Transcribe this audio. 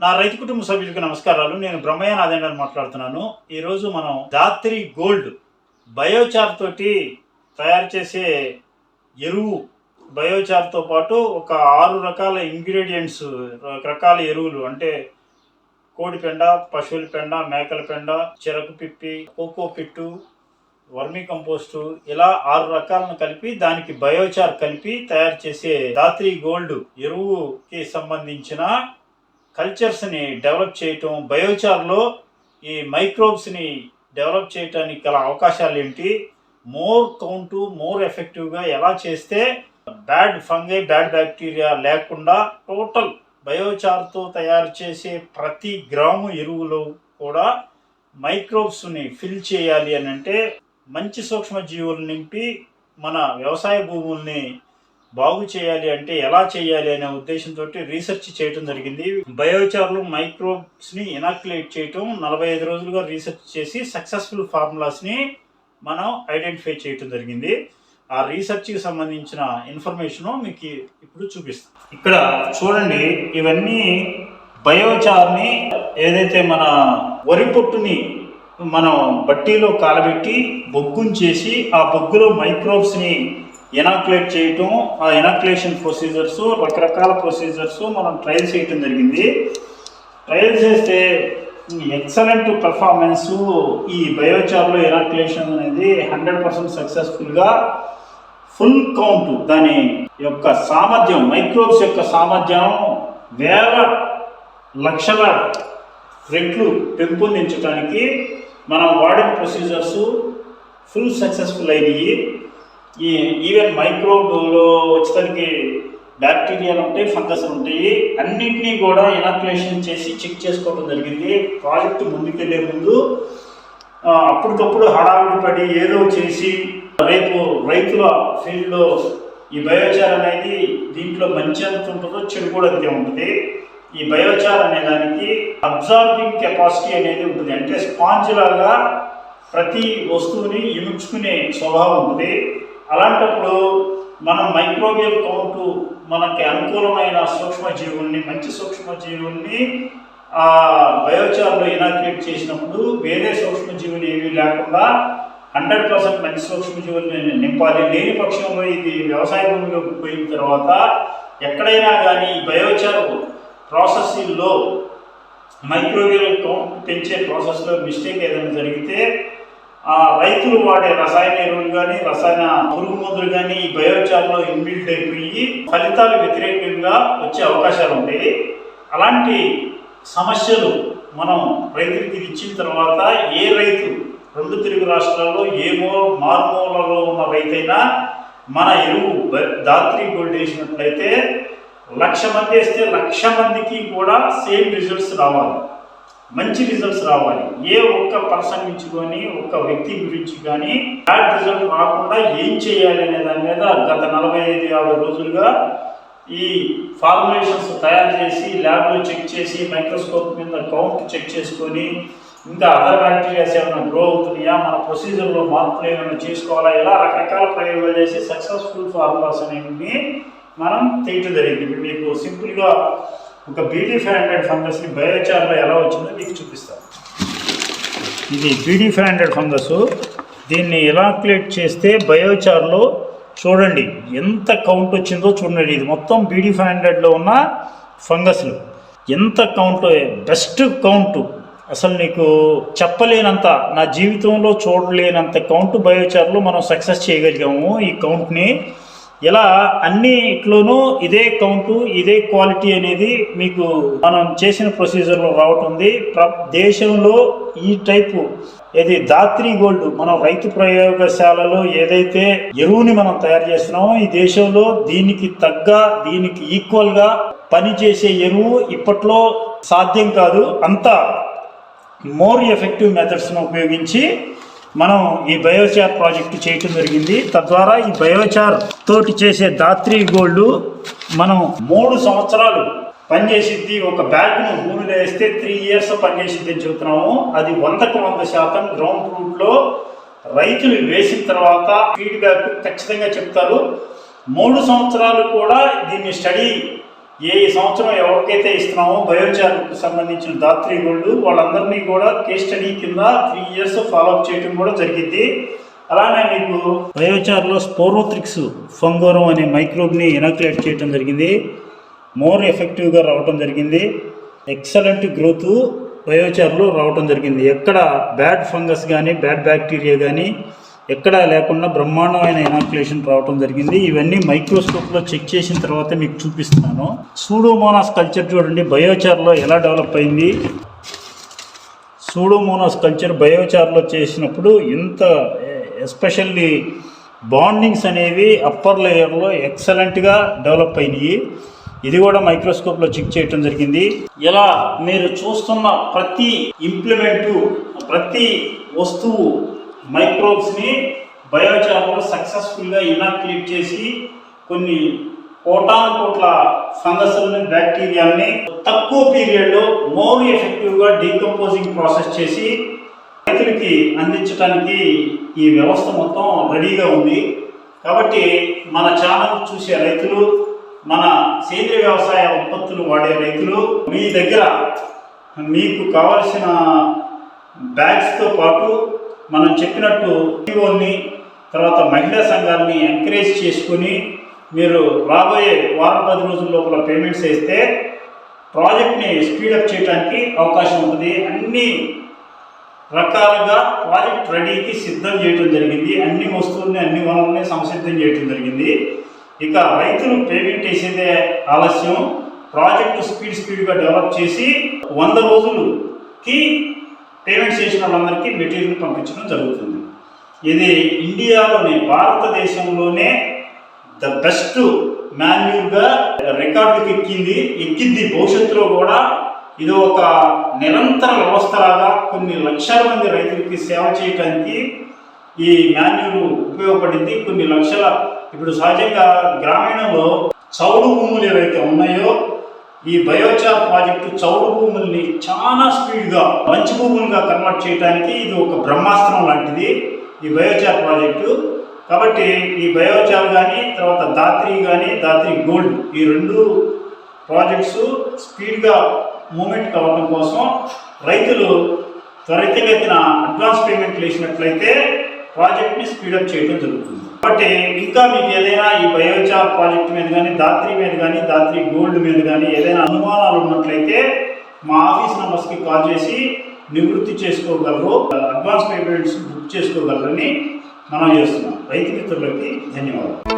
నా రైతు కుటుంబ సభ్యులకు నమస్కారాలు. నేను బ్రహ్మయ్య నాదేండని మాట్లాడుతున్నాను. ఈరోజు మనం దాత్రి గోల్డ్ బయోచార్ తోటి తయారు చేసే ఎరువు. బయోచార్తో పాటు ఒక ఆరు రకాల ఇంగ్రీడియంట్స్ రకరకాల ఎరువులు. అంటే కోడి పెండ పశువుల పెండ మేకల పెండ చెరకు పిప్పి కోకో పిట్టు వర్మీ కంపోస్టు ఇలా ఆరు రకాలను కలిపి దానికి బయోచార్ కలిపి తయారు చేసే దాత్రి గోల్డ్ ఎరువుకి సంబంధించిన కల్చర్స్ని డెవలప్ చేయటం బయోచార్లో ఈ మైక్రోబ్స్ని డెవలప్ చేయటానికి గల అవకాశాలు ఏంటి మోర్ కౌంటు మోర్ ఎఫెక్టివ్గా ఎలా చేస్తే బ్యాడ్ ఫంగై బ్యాడ్ బ్యాక్టీరియా లేకుండా టోటల్ బయోచార్తో తయారు చేసే ప్రతి గ్రాము ఎరువులో కూడా మైక్రోబ్స్ని ఫిల్ చేయాలి అని అంటే మంచి సూక్ష్మజీవులు నింపి మన వ్యవసాయ భూముల్ని బాగు చేయాలి అంటే ఎలా చేయాలి అనే ఉద్దేశంతో రీసెర్చ్ చేయడం జరిగింది. బయోచార్లు మైక్రోబ్స్ని ఇనాక్యులేట్ చేయటం నలభై ఐదు రోజులుగా రీసెర్చ్ చేసి సక్సెస్ఫుల్ ఫార్ములాస్ని మనం ఐడెంటిఫై చేయటం జరిగింది. ఆ రీసెర్చ్కి సంబంధించిన ఇన్ఫర్మేషన్ మీకు ఇప్పుడు చూపిస్తాం. ఇక్కడ చూడండి ఇవన్నీ బయోచార్ని ఏదైతే మన వరి పొట్టుని మనం బట్టీలో కాలబెట్టి బొగ్గుని చేసి ఆ బొగ్గులో మైక్రోబ్స్ని ఎనాక్యులేట్ చేయటం ఆ ఎనాక్యులేషన్ ప్రొసీజర్స్ రకరకాల ప్రొసీజర్స్ మనం ట్రయల్ చేయటం జరిగింది. ట్రయల్ చేస్తే ఎక్సలెంట్ పర్ఫార్మెన్స్ ఈ బయోచార్లో ఎనాక్యులేషన్ అనేది హండ్రెడ్ పర్సెంట్ సక్సెస్ఫుల్గా ఫుల్ కౌంట్ దాని యొక్క సామర్థ్యం మైక్రోబ్స్ యొక్క సామర్థ్యం వేల లక్షల రెట్లు పెంపొందించడానికి మనం వాడిన ప్రొసీజర్స్ ఫుల్ సక్సెస్ఫుల్ అయినాయి. ఈ ఈవెన్ మైక్రోబ్లో వచ్చేసరికి బ్యాక్టీరియాలు ఉంటాయి ఫంగస్ ఉంటాయి అన్నింటినీ కూడా ఇనాక్యులేషన్ చేసి చెక్ చేసుకోవడం జరిగింది. ప్రాజెక్ట్ ముందుకెళ్ళే ముందు అప్పటికప్పుడు హడావిడి పడి ఏదో చేసి రేపు రైతుల ఫీల్డ్లో ఈ బయోచార్ అనేది దీంట్లో మంచి ఎంత ఉంటుందో చెడు కూడా అంతే ఉంటుంది. ఈ బయోచార్ అనే దానికి అబ్జార్బింగ్ కెపాసిటీ అనేది ఉంటుంది. అంటే స్పాంజ్ లాగా ప్రతి వస్తువుని ఇముచ్చుకునే స్వభావం ఉంటుంది. అలాంటప్పుడు మనం మైక్రోబియల్ కౌంటు మనకి అనుకూలమైన సూక్ష్మజీవుల్ని మంచి సూక్ష్మజీవుల్ని ఆ బయోచార్లో ఇనాక్యులేట్ చేసినప్పుడు వేరే సూక్ష్మజీవులు ఏమీ లేకుండా హండ్రెడ్ పర్సెంట్ మంచి సూక్ష్మజీవుల్ని నింపాలి. లేని పక్షంలో ఇది వ్యవసాయ భూమిలోకి పోయిన తర్వాత ఎక్కడైనా కానీ బయోచార్ ప్రాసెసింగ్లో మైక్రోవేవ్ కౌంట్ పెంచే ప్రాసెస్లో మిస్టేక్ ఏదైనా జరిగితే ఆ రైతులు వాడే రసాయన ఎరువులు కానీ రసాయన పురుగు మందులు కానీ ఈ బయోచార్లో ఇన్బిల్ట్ అయిపోయి ఫలితాలు వ్యతిరేకంగా వచ్చే అవకాశాలు ఉంటాయి. అలాంటి సమస్యలు మనం రైతులకి ఇచ్చిన తర్వాత ఏ రైతు రెండు తెలుగు రాష్ట్రాల్లో ఏ మూ మారుమూలలో ఉన్న రైతైనా మన ఎరువు దాత్రి గోల్డ్ వేసినట్లయితే లక్ష మంది వేస్తే లక్ష మందికి కూడా సేమ్ రిజల్ట్స్ రావాలి. మంచి రిజల్ట్స్ రావాలి. ఏ ఒక్క పర్సన్ నుంచి కానీ ఒక్క వ్యక్తి గురించి కానీ బ్యాడ్ రిజల్ట్ రాకుండా ఏం చేయాలి అనే దాని మీద గత నలభై ఐదు యాభై రోజులుగా ఈ ఫార్ములేషన్స్ తయారు చేసి ల్యాబ్లో చెక్ చేసి మైక్రోస్కోప్ మీద కౌంట్ చెక్ చేసుకొని ఇంకా అదర్ బ్యాక్టీరియాస్ ఏమైనా గ్రో అవుతున్నాయా మన ప్రొసీజర్లో మార్పులు ఏమైనా చేసుకోవాలా ఇలా రకరకాల ప్రయోగాలు చేసి సక్సెస్ఫుల్ ఫార్ములాస్ అనేవి మనం తీయటం జరిగింది. మీకు సింపుల్గా ఒక బీడీ ఫైవ్ హండ్రెడ్ ఫంగస్ని బయోచార్లో ఎలా వచ్చిందో మీకు చూపిస్తాను. ఇది బీడీ ఫైవ్ హండ్రెడ్ ఫంగస్ దీన్ని ఎలాక్యులేట్ చేస్తే బయోచార్లో చూడండి ఎంత కౌంట్ వచ్చిందో చూడండి. ఇది మొత్తం బీడీ ఫైవ్ హండ్రెడ్లో ఉన్న ఫంగస్లు ఎంత కౌంట్ బెస్ట్ కౌంట్ అసలు నీకు చెప్పలేనంత నా జీవితంలో చూడలేనంత కౌంట్ బయోచార్లో మనం సక్సెస్ చేయగలిగాము ఈ కౌంట్ని ఇలా అన్నిట్లోనూ ఇదే కౌంటు ఇదే క్వాలిటీ అనేది మీకు మనం చేసిన ప్రొసీజర్లో రావటుంది దేశంలో ఈ టైపు ఇది దాత్రి గోల్డ్ మనం రైతు ప్రయోగశాలలో ఏదైతే ఎరువుని మనం తయారు చేస్తున్నామో ఈ దేశంలో దీనికి తగ్గ దీనికి ఈక్వల్గా పనిచేసే ఎరువు ఇప్పట్లో సాధ్యం కాదు. అంత మోర్ ఎఫెక్టివ్ మెథడ్స్ను ఉపయోగించి మనం ఈ బయోచార్ ప్రాజెక్ట్ చేయటం జరిగింది. తద్వారా ఈ బయోచార్ తోటి చేసే దాత్రి గోల్డ్ మనం మూడు సంవత్సరాలు పనిచేసిద్ది. ఒక బ్యాగ్ను భూమిలో వేస్తే త్రీ ఇయర్స్ పనిచేసిద్ది అని చెబుతున్నాము. అది వందకు వంద శాతం గ్రౌండ్ రూట్లో రైతులు వేసిన తర్వాత ఫీడ్బ్యాక్ ఖచ్చితంగా చెప్తారు. మూడు సంవత్సరాలు కూడా దీన్ని స్టడీ ఏ సంవత్సరం ఎవరికైతే ఇస్తున్నామో బయోచార్కు సంబంధించిన దాత్రి గోల్డ్ వాళ్ళందరినీ కూడా కేస్ స్టడీ కింద త్రీ ఇయర్స్ ఫాలోఅప్ చేయడం కూడా జరిగింది. అలానే మీకు బయోచార్లో స్పోరోత్రిక్స్ ఫంగోరం అనే మైక్రోబ్ని ఇనాక్యులేట్ చేయడం జరిగింది. మోర్ ఎఫెక్టివ్గా రావటం జరిగింది. ఎక్సలెంట్ గ్రోత్ బయోచార్లో రావటం జరిగింది. ఎక్కడ బ్యాడ్ ఫంగస్ కానీ బ్యాడ్ బ్యాక్టీరియా కానీ ఎక్కడా లేకుండా బ్రహ్మాండమైన ఇనాక్యులేషన్ రావటం జరిగింది. ఇవన్నీ మైక్రోస్కోప్లో చెక్ చేసిన తర్వాత మీకు చూపిస్తున్నాను. సూడోమోనాస్ కల్చర్ చూడండి. బయోచార్లో ఎలా డెవలప్ అయింది? సూడోమోనాస్ కల్చర్ బయోచార్లో చేసినప్పుడు ఇంత ఎస్పెషల్లీ బాండింగ్స్ అనేవి అప్పర్ లేయర్లో ఎక్సలెంట్గా డెవలప్ అయినాయి. ఇది కూడా మైక్రోస్కోప్లో చెక్ చేయటం జరిగింది. ఇలా మీరు చూస్తున్న ప్రతి ఇంప్లిమెంటు ప్రతి వస్తువు మైక్రోబ్స్ని బయోచార్లో సక్సెస్ఫుల్గా ఇనాక్యులేట్ చేసి కొన్ని కోటాను కోట్ల ఫంగస్ని బ్యాక్టీరియాల్ని తక్కువ పీరియడ్లో మోర్ ఎఫెక్టివ్గా డీకంపోజింగ్ ప్రాసెస్ చేసి రైతులకి అందించడానికి ఈ వ్యవస్థ మొత్తం రెడీగా ఉంది. కాబట్టి మన ఛానల్ చూసే రైతులు మన సేంద్రియ వ్యవసాయ ఉత్పత్తులు వాడే రైతులు మీ దగ్గర మీకు కావలసిన బ్యాగ్స్తో పాటు మనం చెప్పినట్టు ఈఓని తర్వాత మహిళా సంఘాన్ని ఎంకరేజ్ చేసుకొని మీరు రాబోయే వారం పది రోజుల లోపల పేమెంట్స్ వేస్తే ప్రాజెక్ట్ని స్పీడప్ చేయడానికి అవకాశం ఉంటుంది. అన్ని రకాలుగా ప్రాజెక్ట్ రెడీకి సిద్ధం చేయడం జరిగింది. అన్ని వస్తువుల్ని అన్ని వనరుల్ని సంసిద్ధం చేయడం జరిగింది. ఇక రైతులు పేమెంట్ వేసేదే ఆలస్యం. ప్రాజెక్టు స్పీడ్ స్పీడ్గా డెవలప్ చేసి వంద రోజులకి పేమెంట్ చేసిన వాళ్ళందరికీ మెటీరియల్ పంపించడం జరుగుతుంది. ఇది ఇండియాలోనే భారతదేశంలోనే ద బెస్ట్ మాన్యువల్గా రికార్డుకి ఎక్కింది ఎక్కింది. భవిష్యత్తులో కూడా ఇది ఒక నిరంతర వ్యవస్థలాగా కొన్ని లక్షల మంది రైతులకి సేవ చేయడానికి ఈ మాన్యువల్ ఉపయోగపడింది. కొన్ని లక్షల ఇప్పుడు సహజంగా గ్రామీణంలో చౌడు భూములు ఏవైతే ఉన్నాయో ఈ బయోచార్ ప్రాజెక్టు చౌడు భూముల్ని చాలా స్పీడ్గా మంచి భూములుగా కన్వర్ట్ చేయడానికి ఇది ఒక బ్రహ్మాస్త్రం లాంటిది ఈ బయోచార్ ప్రాజెక్టు. కాబట్టి ఈ బయోచార్ కానీ తర్వాత దాత్రి కానీ దాత్రి గోల్డ్ ఈ రెండు ప్రాజెక్ట్స్ స్పీడ్గా మూమెంట్ కావడం కోసం రైతులు త్వరితగతిన అడ్వాన్స్ పేమెంట్లు వేసినట్లయితే ప్రాజెక్ట్ని స్పీడప్ చేయడం జరుగుతుంది. కాబట్టి ఇంకా మీకు ఏదైనా ఈ బయోచార్ ప్రాజెక్ట్ మీద కానీ దాత్రి మీద కానీ దాత్రి గోల్డ్ మీద కానీ ఏదైనా అనుమానాలు ఉన్నట్లయితే మా ఆఫీస్ నెంబర్స్కి కాల్ చేసి నివృత్తి చేసుకోగలరు అడ్వాన్స్ పేమెంట్స్ బుక్ చేసుకోగలరని మనం చేస్తున్నాం. రైతు మిత్రులకి ధన్యవాదాలు.